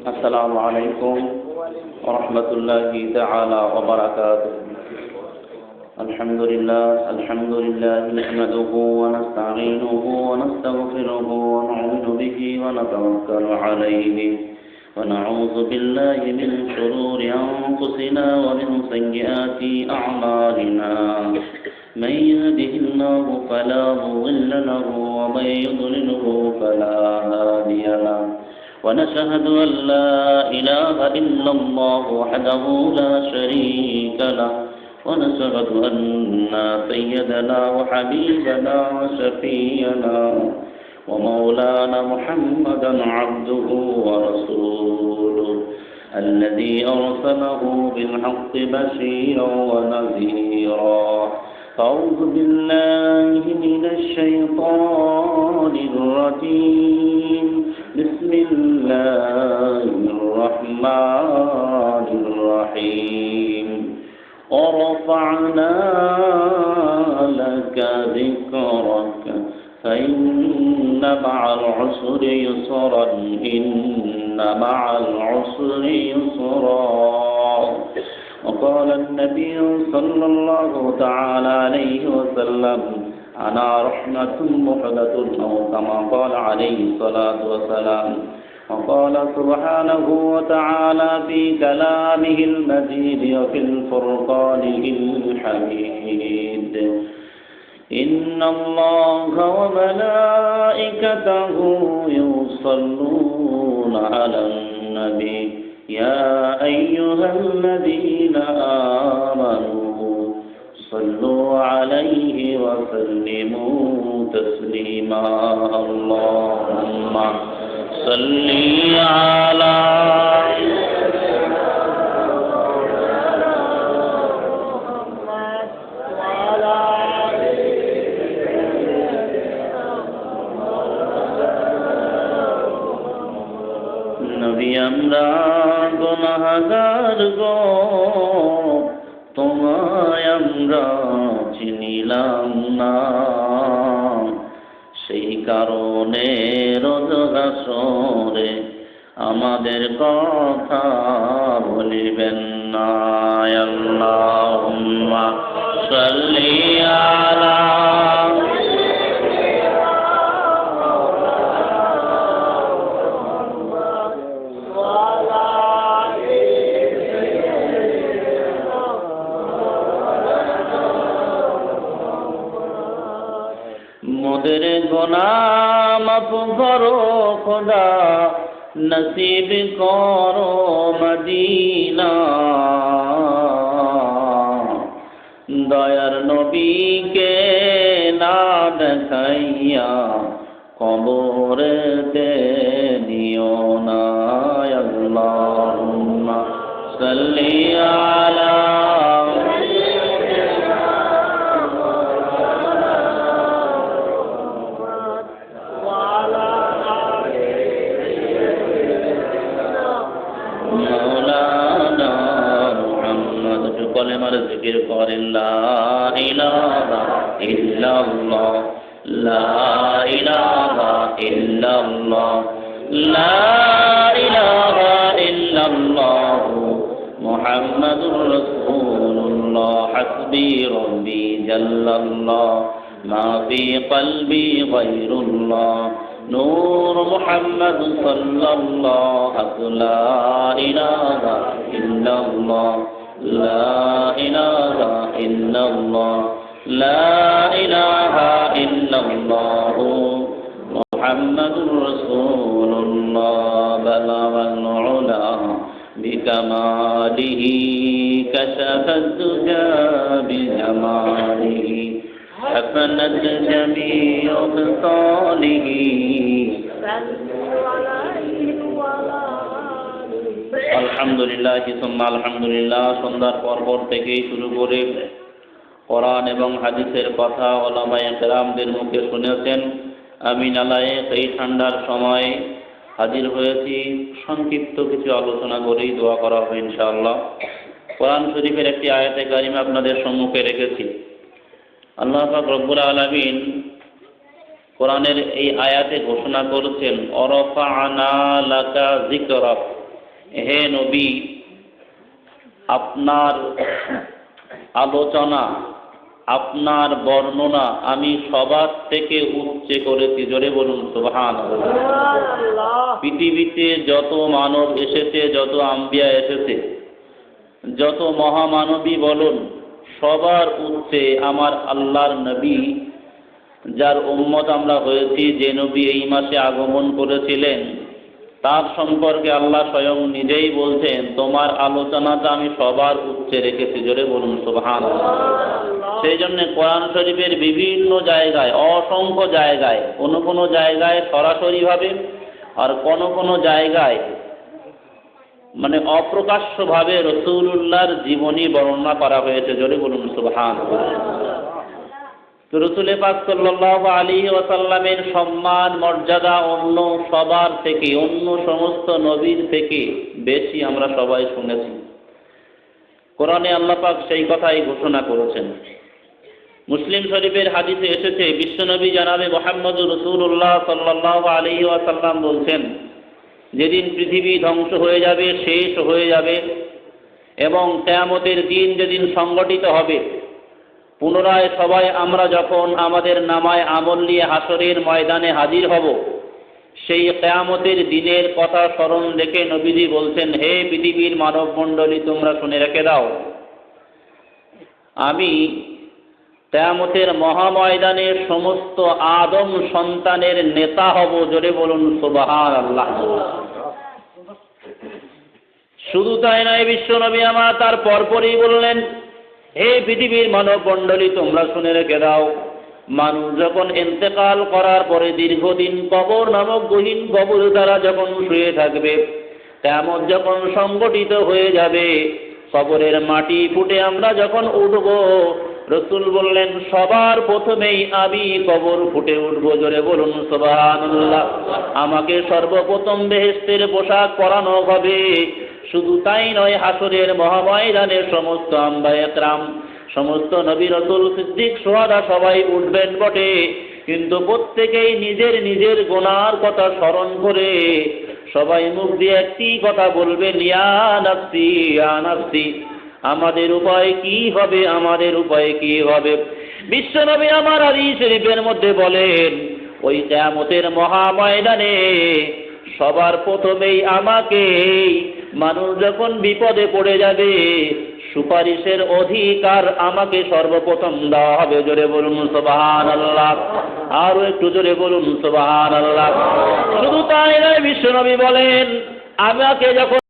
السلام عليكم ورحمة الله تعالى وبركاته. الحمد لله الحمد لله نحمده ونستعينه ونستغفره ونعوذ به ونتوكل عليه. ونعوذ بالله من شرور أنفسنا ومن سيئات أعمالنا. من يهده الله فلا مضل له ومن يضلله فلا هادي له. ونشهد أن لا إله إلا الله وحده لا شريك له. ونشهد أن سيدنا وحبيبنا وشفينا ومولانا محمدا عبده ورسوله الذي أرسله بالحق بشيرا ونذيرا. أعوذ بالله من الشيطان الرجيم. بسم الله الرحمن الرحيم. ورفعنا لك ذكرك فإن مع العسر يسرا إن مع العسر يسرا. وقال النبي صلى الله تعالى عليه وسلم أنا رحمة محدة أو كما قال عليه الصلاة والسلام. وقال سبحانه وتعالى في كلامه المجيد وفي الفرقان الحميد. إن الله وملائكته يصلون على النبي. يا أيها الذين آمنوا صلوا عليه وسلموا تسليما اللهم صل على নবী আমরা গুনাহগার গো তোমায় আমরা চিনিলাম না। সেই কারণে রোজগাসরে আমাদের কথা বলিবেন না। আল্লাহুম্মা সাল্লি গোনাম করো খোদা, নসিব করো মদিনা। দয়ার নবীকে না দেখাইয়া কবরেতে নিও না আল্লাহুম্মা। সাল্লি মৌলানা মোহাম্মদ কলেমার জিকির করেন লা ইলাহা ইল্লাল্লাহ লা ইলাহা ইল্লাল্লাহ লা ইলাহা ইল্লাল্লাহ মুহাম্মাদুর রাসূলুল্লাহ হাসবি রব্বি মা ফি কলবি গায়রুল্লাহ نور محمد صلى الله لا إله إلا الله. لا إله إلا الله. لا إله إلا الله. محمد رسول الله. بلغ العلا بكماله. كشف الدجى بجماله. حسنت جميع خصاله আলহামদুলিল্লাহ কিসমা আলহামদুলিল্লাহ সন্ধ্যার পরপর থেকেই শুরু করে কোরআন এবং হাদিসের কথা ওলামায় কেরামদের মুখে শুনেছেন আমি নালায়ে এই ঠান্ডার সময় হাজির হয়েছি সংক্ষিপ্ত কিছু আলোচনা করেই দোয়া করা হবে ইনশাআল্লাহ কোরআন শরীফের একটি আয়াতে কারিমা আপনাদের সম্মুখে রেখেছি আল্লাহ পাক রব্বুল আলমিন কোরআনের এই আয়াতে ঘোষণা করেছেন অরফা আনা লাকা জিকরক হে নবী আপনার আলোচনা আপনার বর্ণনা আমি সবার থেকে উচ্চে করেছি। জোরে বলুন সুবহান পৃথিবীতে যত মানব এসেছে যত আম্বিয়া এসেছে যত মহামানবী বলুন সবার উচ্চে আমার আল্লাহর নবী যার উম্মত আমরা হয়েছি যে নবী এই মাসে আগমন করেছিলেন তার সম্পর্কে আল্লাহ স্বয়ং নিজেই বলছেন তোমার আলোচনাটা আমি সবার উচ্চে রেখেছি। জোরে বলুন সুবহান সেই জন্য কোরআন শরীফের বিভিন্ন জায়গায় অসংখ্য জায়গায় কোনো কোনো জায়গায় সরাসরিভাবে আর কোনো কোনো জায়গায় মানে অপ্রকাশ্যভাবে রসুল্লাহর জীবনী বর্ণনা করা হয়েছে। জোরে বলুন সুবহান রসুলে পাক সাল্লাহ আলী ওয়াসাল্লামের সম্মান, মর্যাদা, অন্য সবার থেকে, অন্য সমস্ত নবীর থেকে বেশি আমরা সবাই শুনেছি। কোরআনে আল্লাহ পাক সেই কথাই ঘোষণা করেছেন। মুসলিম শরীফের হাদিসে এসেছে, বিশ্বনবী জানাবে মোহাম্মদ রসুল্লাহ সাল্লাহ আলী ওয়াসাল্লাম বলছেন যেদিন পৃথিবী ধ্বংস হয়ে যাবে, শেষ হয়ে যাবে, এবং কেয়ামতের দিন যেদিন সংগঠিত হবে, পুনরায় সবাই আমরা যখন আমাদের নামায় আমল নিয়ে হাসরের ময়দানে হাজির হব, সেই কেয়ামতের দিনের কথা স্মরণ রেখে নবীজি বলছেন, হে পৃথিবীর মানব মণ্ডলী তোমরা শুনে রেখে দাও। আমি কেয়ামতের মহাময়দানে সমস্ত আদম সন্তানের নেতা হব জোরে বলুন সুবাহান আল্লাহ শুধু তাই নয়, বিশ্বনবী আমার তার পরপরই বললেন, হে পৃথিবীর মানব মণ্ডলী তোমরা শুনে রেখে দাও, মানুষ যখন এন্তেকাল করার পরে দীর্ঘদিন কবর নামক গহীন কবর দ্বারা যখন শুয়ে থাকবে তেমন যখন সংগঠিত হয়ে যাবে, কবরের মাটি ফুটে আমরা যখন উঠব রসুল বললেন, সবার প্রথমেই আমি কবর ফুটে উঠবো, জোরে বলুন সুবহানাল্লাহ। আমাকে সর্বপ্রথম বেহেস্তের পোশাক পরানো হবে। শুধু তাই নয় হাসরের মহাময়দানে সমস্ত আম্বায়করাম সমস্ত নবী রসুল সিদ্দিক সোহাদা সবাই উঠবেন বটে। কিন্তু প্রত্যেকেই নিজের নিজের গোনার কথা স্মরণ করে সবাই মুখ দিয়ে একটি কথা বলবে ইয়া নাফসি, ইয়া আমাদের উপায় কি হবে? আমাদের উপায় কি হবে? বিশ্বনবী আমার আলী শরীফের মধ্যে বলেন, ওই কেয়ামতের মহাময়দানে সবার প্রথমেই আমাকে মানুষ যখন বিপদে পড়ে যাবে, সুপারিশের অধিকার আমাকে সর্বপ্রথম দেওয়া হবে। জোরে বলুন সোবাহান আল্লাহ আরও একটু জোরে বলুন সোবাহান আল্লাহ শুধু তাই নয়, বিশ্বনবী বলেন, আমাকে যখন